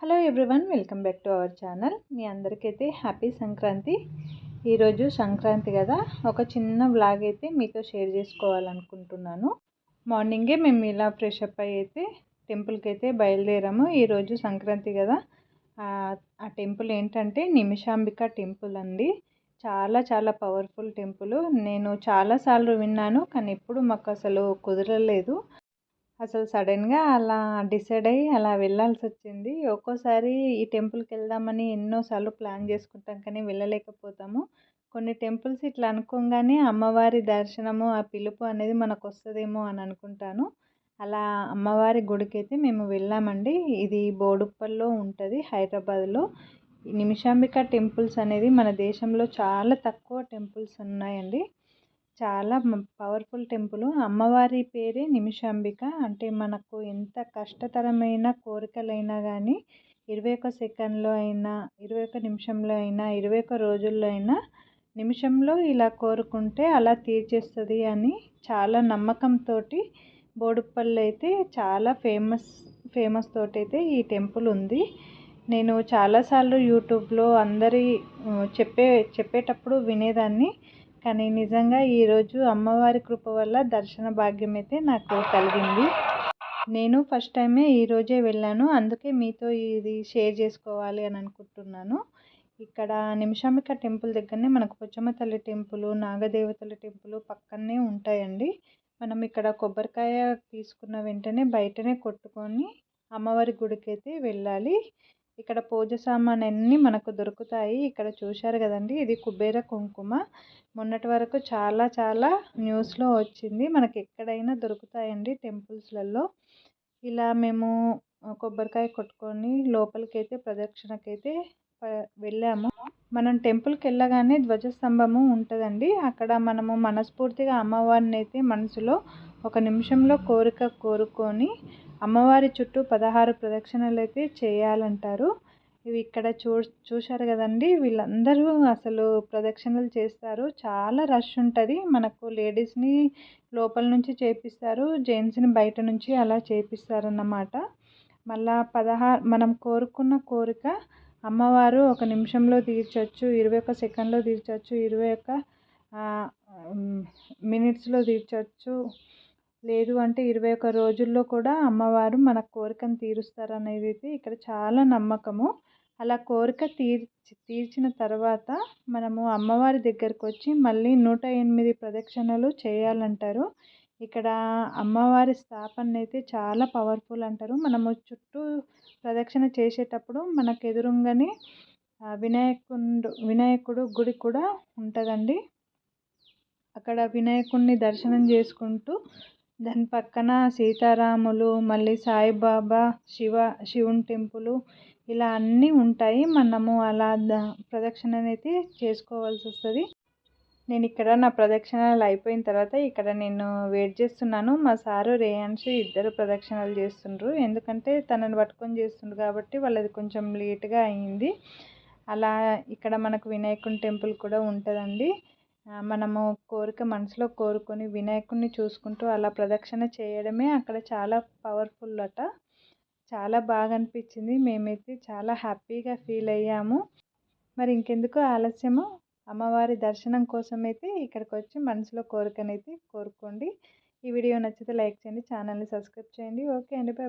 Hello everyone welcome back to our channel మీ అందరికైతే happy Sankranti. ఈరోజు సంక్రాంతి కదా. ఒక చిన్న వ్లాగ్ అయితే మీతో షేర్ చేసుకోవాలనుకుంటున్నాను. మార్నింగే మేము ఇలా ఫ్రెష్ అప్ అయ్యి అయితే టెంపుల్కి అయితే బయలుదేరాము. ఈరోజు సంక్రాంతి కదా. ఆ టెంపుల్ ఏంటంటే నిమిషాంబిక టెంపుల్ అండి. చాలా చాలా పవర్ఫుల్ టెంపుల్ నేను చాలాసార్లు విన్నాను కానీ ఎప్పుడు మాకు అసలు కుదరలేదు. అసలు సడన్గా అలా డిసైడ్ అయ్యి అలా వెళ్ళాల్సి వచ్చింది ఒక్కోసారి ఈ టెంపుల్కి వెళ్దామని ఎన్నోసార్లు ప్లాన్ చేసుకుంటాం కానీ వెళ్ళలేకపోతాము. కొన్ని టెంపుల్స్ ఇట్లా అనుకోగానే అమ్మవారి దర్శనము ఆ పిలుపు అనేది మనకు వస్తుందేమో అని అనుకుంటాను. అలా అమ్మవారి గుడికి అయితే మేము వెళ్ళామండి. ఇది బోడుప్పల్లో ఉంటుంది హైదరాబాద్లో. నిమిషాంబిక టెంపుల్స్ అనేది మన దేశంలో చాలా తక్కువ టెంపుల్స్ ఉన్నాయండి. చాలా పవర్ఫుల్ టెంపుల్. అమ్మవారి పేరే నిమిషాంబిక. అంటే మనకు ఎంత కష్టతరమైన కోరికలైనా కానీ ఇరవై ఒక్క సెకండ్లో అయినా ఇరవై ఒక్క నిమిషంలో అయినా ఇరవై ఒక్క రోజుల్లో అయినా నిమిషంలో ఇలా కోరుకుంటే అలా తీర్చేస్తుంది అని చాలా నమ్మకంతో బోడుప్పల్లో అయితే చాలా ఫేమస్ ఫేమస్ తోటి అయితే ఈ టెంపుల్ ఉంది. నేను చాలాసార్లు యూట్యూబ్లో అందరి చెప్పే చెప్పేటప్పుడు వినేదాన్ని. కానీ నిజంగా ఈరోజు అమ్మవారి కృప వల్ల దర్శన భాగ్యం అయితే నాకు కలిగింది. నేను ఫస్ట్ టైమే ఈరోజే వెళ్ళాను. అందుకే మీతో ఇది షేర్ చేసుకోవాలి అని అనుకుంటున్నాను. ఇక్కడ నిమిషాంబిక టెంపుల్ దగ్గరనే మనకు పొచ్చమ్మ తల్లి టెంపుల్ నాగదేవతల టెంపుల్ పక్కనే ఉంటాయండి. మనం ఇక్కడ కొబ్బరికాయ తీసుకున్న వెంటనే బయటనే కొట్టుకొని అమ్మవారి గుడికి అయితే వెళ్ళాలి. ఇక్కడ పూజ సామాన్ అన్నీ మనకు దొరుకుతాయి. ఇక్కడ చూశారు కదండి ఇది కుబేర కుంకుమ. మొన్నటి వరకు చాలా చాలా న్యూస్లో వచ్చింది. మనకి ఎక్కడైనా దొరుకుతాయండి టెంపుల్స్లలో. ఇలా మేము కొబ్బరికాయ కొట్టుకొని లోపలికి అయితే ప్రదక్షిణకైతే వెళ్ళాము. మనం టెంపుల్కి వెళ్ళగానే ధ్వజస్తంభము ఉంటుందండి. అక్కడ మనము మనస్ఫూర్తిగా అమ్మవారిని అయితే మనసులో ఒక నిమిషంలో కోరిక కోరుకొని అమ్మవారి చుట్టూ పదహారు ప్రదక్షిణలు అయితే చేయాలంటారు. ఇవి ఇక్కడ చూ చూశారు కదండి వీళ్ళందరూ అసలు ప్రదక్షిణలు చేస్తారు. చాలా రష్ ఉంటుంది. మనకు లేడీస్ని లోపల నుంచి చేపిస్తారు జెంట్స్ని బయట నుంచి అలా చేపిస్తారన్నమాట. మళ్ళా పదహారు మనం కోరుకున్న కోరిక అమ్మవారు ఒక నిమిషంలో తీర్చవచ్చు ఇరవై ఒక్క సెకండ్లో తీర్చవచ్చు ఇరవై ఒక్క మినిట్స్లో తీర్చవచ్చు లేదు అంటే ఇరవై ఒక్క రోజుల్లో కూడా అమ్మవారు మన కోరికను తీరుస్తారు అనేది అయితే ఇక్కడ చాలా నమ్మకము. అలా కోరిక తీర్చి తీర్చిన తర్వాత మనము అమ్మవారి దగ్గరకు వచ్చి మళ్ళీ నూట ఎనిమిది ప్రదక్షిణలు చేయాలంటారు. ఇక్కడ అమ్మవారి స్థాపన అయితే చాలా పవర్ఫుల్ అంటారు. మనము చుట్టూ ప్రదక్షిణ చేసేటప్పుడు మనకు ఎదురుగానే వినాయకుడు వినాయకుడు గుడి కూడా ఉంటుందండి. అక్కడ వినాయకుడిని దర్శనం చేసుకుంటూ దాని పక్కన సీతారాములు మళ్ళీ సాయిబాబా శివ శివుని టెంపులు ఇలా అన్నీ ఉంటాయి. మనము అలా ప్రదక్షిణ అనేది చేసుకోవాల్సి వస్తుంది. నేను ఇక్కడ నా ప్రదక్షిణలు అయిపోయిన తర్వాత ఇక్కడ నేను వెయిట్ చేస్తున్నాను. మా సారు రేయాన్స్ ఇద్దరు ప్రదక్షిణలు చేస్తుండ్రు. ఎందుకంటే తనని పట్టుకొని చేస్తుండ్రు కాబట్టి వాళ్ళది కొంచెం లేట్గా అయింది. అలా ఇక్కడ మనకు వినాయకుని టెంపుల్ కూడా ఉంటుందండి. మనము కోరిక మనసులో కోరుకొని వినాయకుడిని చూసుకుంటూ అలా ప్రదక్షిణ చేయడమే అక్కడ చాలా పవర్ఫుల్ అట చాలా బాగా అనిపించింది. మేమైతే చాలా హ్యాపీగా ఫీల్ అయ్యాము. మరి ఇంకెందుకు ఆలస్యము? అమ్మవారి దర్శనం కోసం అయితే ఇక్కడికి వచ్చి మనసులో కోరికనైతే కోరుకోండి. ఈ వీడియో నచ్చితే లైక్ చేయండి ఛానల్ని సబ్స్క్రైబ్ చేయండి. ఓకే అండి బాయ్